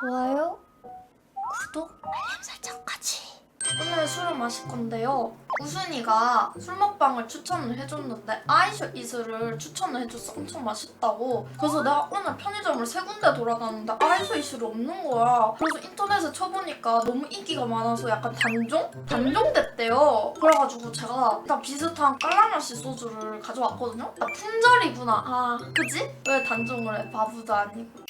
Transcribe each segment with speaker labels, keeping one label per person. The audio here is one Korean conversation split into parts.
Speaker 1: 좋아요, 구독, 알림 설정까지. 오늘 술을 마실 건데요. 우순이가 술 먹방을 추천을 해줬는데 아이셔 이슬을 추천을 해줬어. 엄청 맛있다고. 그래서 내가 오늘 편의점을 세 군데 돌아다녔는데 아이셔 이슬이 없는 거야. 그래서 인터넷에 쳐보니까 너무 인기가 많아서 약간 단종? 단종됐대요. 그래가지고 제가 일단 비슷한 깔라마시 소주를 가져왔거든요. 아 품절이구나. 아 그지? 왜 단종을 해? 바보도 아니고.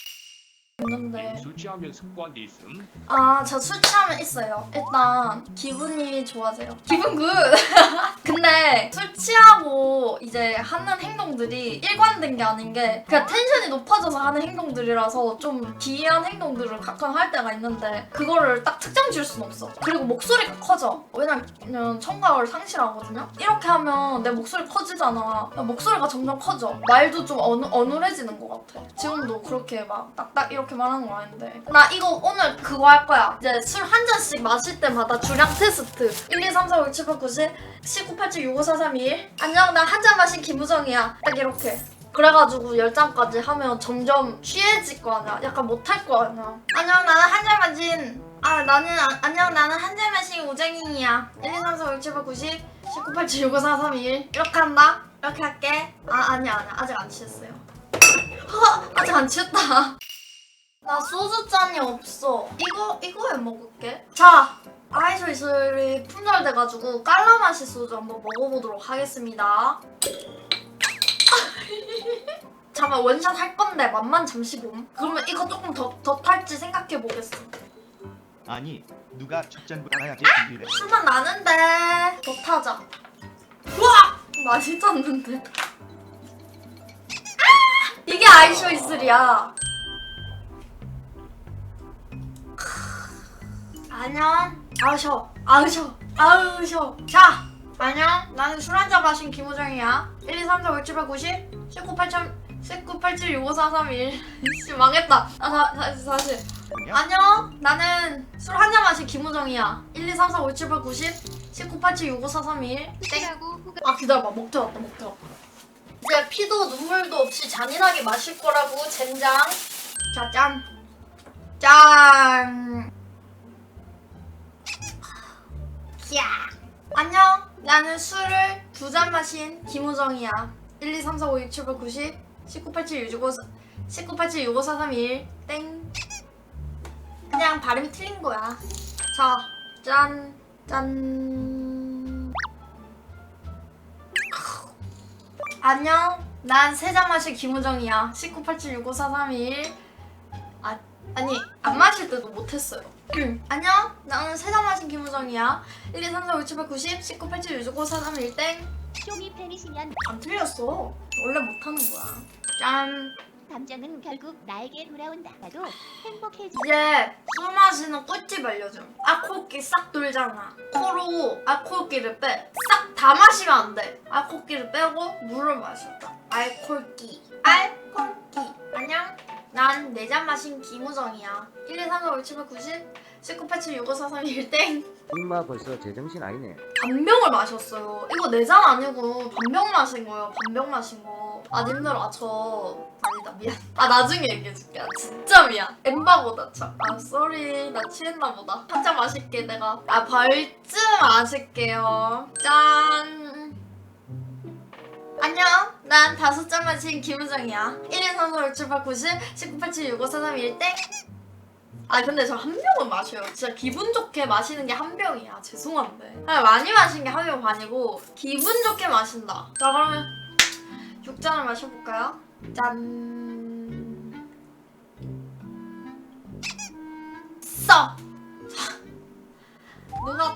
Speaker 1: 있는데
Speaker 2: 술 취하면 습관이 있음.
Speaker 1: 아, 저 술 취하면 있어요. 일단 기분이 좋아져요. 기분 굿. 근데 술 취하고 이제 하는 행동들이 일관된 게 아닌 게 그냥 텐션이 높아져서 하는 행동들이라서 좀 기이한 행동들을 가끔 할 때가 있는데 그거를 딱 특정 지을 수는 없어. 그리고 목소리가 커져. 왜냐면 청각을 상실하거든요. 이렇게 하면 내 목소리 커지잖아. 목소리가 점점 커져. 말도 좀 어느, 어눌해지는 것 같아. 지금도 그렇게 막 딱딱 이렇게 말하는 거 아닌데. 나 이거 오늘 그거 할 거야. 이제 술 한 잔씩 마실 때마다 주량 테스트. 1, 2, 3, 4, 5, 6, 7, 8, 9, 10, 19, 87, 65, 4, 3, 2, 1. 안녕, 나 한 잔 마신 김우정이야. 딱 이렇게. 그래가지고 열 잔까지 하면 점점 취해질 거 아니야. 약간 못할 거 아니야. 안녕, 나는 한잔 마신. 아, 나는, 아, 안녕, 나는 한잔 마신 우정이야. 1, 2, 3, 4, 5, 6, 7, 8, 9, 10, 19, 87, 65, 4, 3, 2, 1. 이렇게 한다. 이렇게 할게. 아, 아니야, 아니야. 아직 안 취했어요. 허, 아직 안 취했다. 나 소주 잔이 없어. 이거 이거 해 먹을게. 자, 아이소 이슬이 품절돼가지고 깔라마시 소주 한번 먹어보도록 하겠습니다. 잠깐 원샷 할 건데 맛만 잠시 봄. 그러면 이거 조금 더 더 탈지 생각해 보겠어.
Speaker 3: 아니 누가 첫 잔부터 알아야지 준비를
Speaker 1: 술만 나는데 더 타자. 우와 맛있었는데. 아! 이게 아이쇼 이슬이야. 안녕. 아우셔. 아우셔. 아우셔. 자, 안녕. 나는 술 한 잔 마신 김우정이야. 1, 2, 3, 4, 5, 6, 7, 8, 90, 19, 8천, 19, 87, 65, 4, 3, 1. 씨, 망했다. 아, 다, 다시, 다시. 안녕. 나는 술 한 잔 마신 김우정이야. 1, 2, 3, 4, 5, 6, 7, 8, 90, 19, 87, 65, 4, 3, 1. 땡.
Speaker 4: 후가
Speaker 1: 아 기다려봐 목 들었다 목 들었다 이제 피도 눈물도 없이 잔인하게 마실 거라고 젠장 자 짠 짠 야. 안녕 나는 술을 두 잔 마신 김우정이야 1, 2, 3, 4, 5, 6, 7, 8, 90 19, 87, 65, 19, 87, 65, 4, 3, 1 땡. 그냥 발음이 틀린 거야 자, 짠, 짠. 안녕. 난 세 잔 마실 김우정이야. 1987654321. 아, 아니, 안 마실 때도 못했어요. 안녕. 나는 세잔 마신 김우정이야. 1, 2, 3, 4, 5, 6, 7, 8, 90, 1987654321 땡.
Speaker 4: 쇼미 팬이시면
Speaker 1: 안 틀렸어. 원래 못하는 거야. 짠.
Speaker 4: 감정은 결국 나에게 돌아온다. 나도 행복해지.
Speaker 1: 이제 술 마시는 꿀팁 알려줌. 알코올기 싹 돌잖아. 코로 알코올기를 빼. 싹 다 마시면 안 돼. 알코올기를 빼고 물을 마셨다. 알코올기. 알코올기. 안녕. 난네 잔 마신 김우정이야. 1, 2, 3, 4, 5, 6, 7, 8, 90, 19, 87, 65, 4, 3, 1 땡.
Speaker 5: 임마 벌써 제정신 아니네.
Speaker 1: 반병을 마셨어요. 이거 네 잔 아니고 반병 마신 거예요. 반병 마신 거. 아 님들 아저 아니다 미안. 아 나중에 얘기해줄게. 아, 진짜 미안. 엠바보다 참. 아 쏘리 나 취했나 보다. 한 잔 마실게 내가. 아 벌쯤 마실게요. 짠. 안녕. 난 다섯 잔 마신 김우정이야. 1, 2, 3, 4, 6, 7, 8, 90, 19, 87, 65, 4, 3, 1 땡. 아 근데 저 한 병은 마셔요. 진짜 기분 좋게 마시는 게 한 병이야. 죄송한데. 아니, 많이 마신 게 한 병 반이고 기분 좋게 마신다. 자 그러면 6잔을 마셔볼까요? 짠. 써.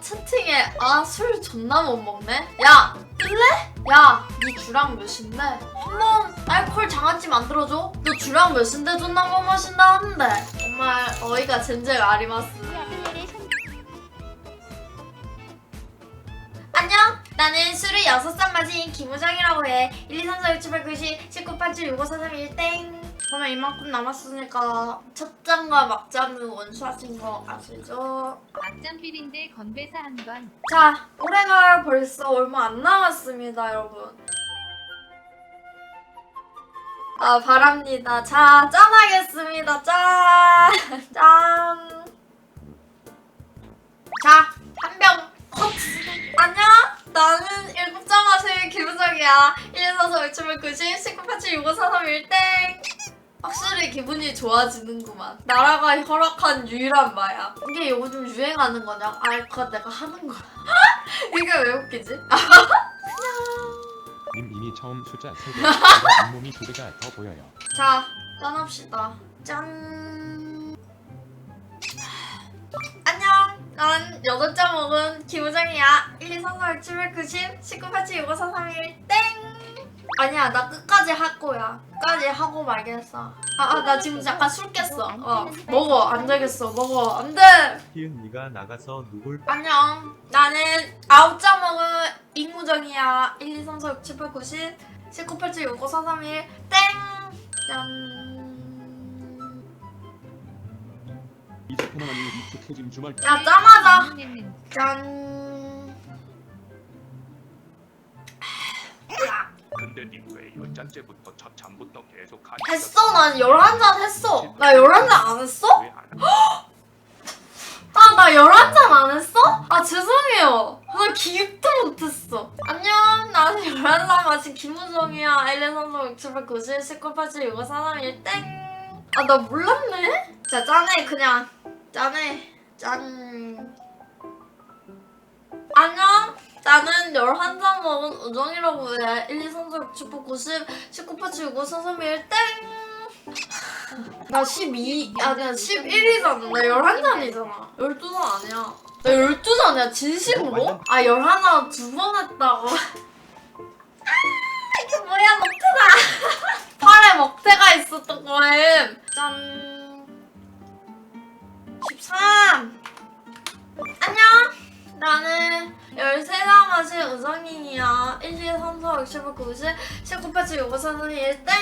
Speaker 1: 채팅에 아 술 존나 못 먹네? 야 끌래? 야, 니 주량 몇인데? 한번 알콜 장아찌 만들어줘? 너 주량 몇인데 존나 못 마신다 하는데 정말 어이가 젠젤 아리마스 안녕 나는 술을 6잔 마신 김우정이라고 해 1, 2, 3, 4, 6, 7, 8, 9, 10, 19, 87, 65, 4, 3, 1 땡. 그러면 이만큼 남았으니까 첫 장과 막장은 원수하신 거 아시죠?
Speaker 4: 악장필인데 건배사 한번
Speaker 1: 자, 올해가 벌써 얼마 안 남았습니다, 여러분. 아, 바랍니다. 자, 짠하겠습니다. 짠! 짠! 자, 한 병 컷! 안녕! 나는 일곱 장 마실 기분적이야. 1에서 4춤을 90, 19, 87, 65, 43, 1땡! 확실히 기분이 좋아지는구만. 나라가 허락한 유일한 마약 이게 요즘 유행하는 거냐? 아 그거 내가 하는 거야 이게 왜 웃기지? 아,
Speaker 6: 님 이미 처음 숫자 3개. 잇몸이 2개가 더 보여요.
Speaker 1: 자 짠합시다. 짠. 안녕. 난 여덟 점 먹은 김우정이야. 1, 2, 3, 4, 6, 7, 8, 9, 10 19, 87, 65, 44, 1 땡! 아니야 나 끝까지 할 거야. 끝까지 하고 말겠어. 아나 지금 약간 술 깼어. 어 먹어. 안 되겠어. 먹어. 안돼!
Speaker 7: 희은 네가 나가서 누굴
Speaker 1: 안녕. 나는 아홉 점 먹은 이무정이야. 1, 2, 3, 4, 6, 7, 8, 9, 10 19, 87, 65, 44, 1 땡! 짠.
Speaker 2: 이제 그나마니 익숙해진 주말
Speaker 1: 야 짜마자 짠
Speaker 2: 연장제부터 첫 잠부터 계속 하니
Speaker 1: 했어? 난 11잔 했어. 나 11잔 안 했어?
Speaker 2: 왜안
Speaker 1: 아 나 11잔 안 했어? 아 죄송해요. 나 기억도 못했어. 안녕. 나는 11잔 마신 김우정이야. 1, 2, 3, 4, 6, 7, 8, 9, 10 19, 87, 65, 43, 1 땡! 아 나 몰랐네? 자 짠해 그냥. 짠해. 짠. 안녕 11잔 먹은 우정이라고 해 1, 2, 3, 4, 6, 7, 8, 9, 10 19, 87, 65, 43, 1 땡! 나 12, 아, 그냥 11이잖아. 나 11잔이잖아. 12잔 아니야. 나 12잔이야, 진심으로? 아, 11잔 두번 했다고. 19, 87, 65, 44, 1, 땡!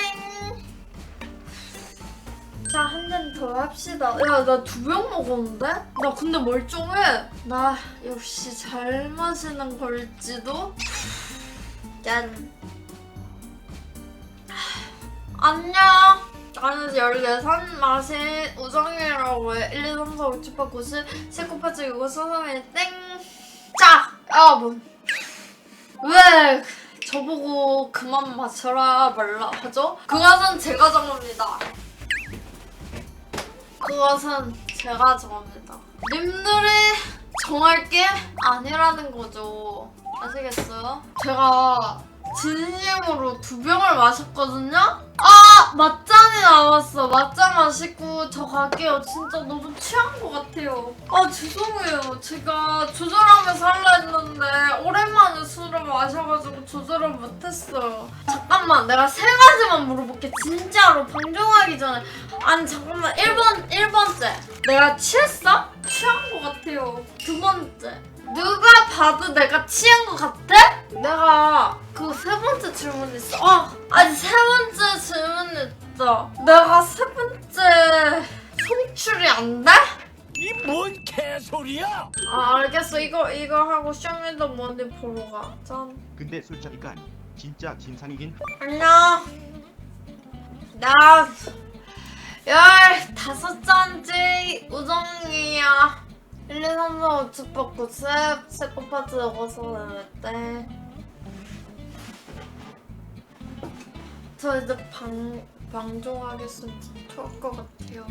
Speaker 1: 자, 한 잔 더 합시다. 야, 나 두 병 먹었는데? 나 근데 멀쩡해. 나 역시 잘 마시는 걸지도? 짠. 안녕. 나는 14살 마신 우정이라고 해. 1, 2, 3, 4, 5, 6, 7, 8, 9, 10, 19, 87, 65, 43, 땡. 자, 여러분. 왜 저보고 그만 마셔라 말라 하죠? 그것은 제가 정합니다. 그것은 제가 정합니다. 님들이 정할 게 아니라는 거죠. 아시겠어요? 제가 진심으로 두 병을 마셨거든요? 아! 맞 잔이 나왔어. 맞잔 마시고 저 갈게요. 진짜 너무 취한 것 같아요. 아, 죄송해요. 제가 조절하면서 하려 했는데 오랜만에 술을 마셔가지고 조절을 못했어요. 잠깐만, 내가 세 가지만 물어볼게. 진짜로 방종하기 전에. 아니, 잠깐만. 1번, 1번째. 내가 취했어? 취한 것 같아요. 두 번째. 누가 봐도 내가 취한 것 같아? 내가 그 세 번째 질문 있어. 어, 아니 세 번째 질문 있어. 내가 세 번째 송출이 안 돼?
Speaker 8: 이 뭔 개소리야!
Speaker 1: 아 알겠어. 이거 이거 하고 쇼미더머니 보러 가. 짠.
Speaker 3: 근데 숫자니까 진짜 진상이긴
Speaker 1: 안녕. 나 열다섯 잔째 우정이야. 1, 2, 3, 4, 5, 6, 8, 9, 10 세코파트 먹어서 때. 저 이제 방 방종하겠으면 토할 것 같아요.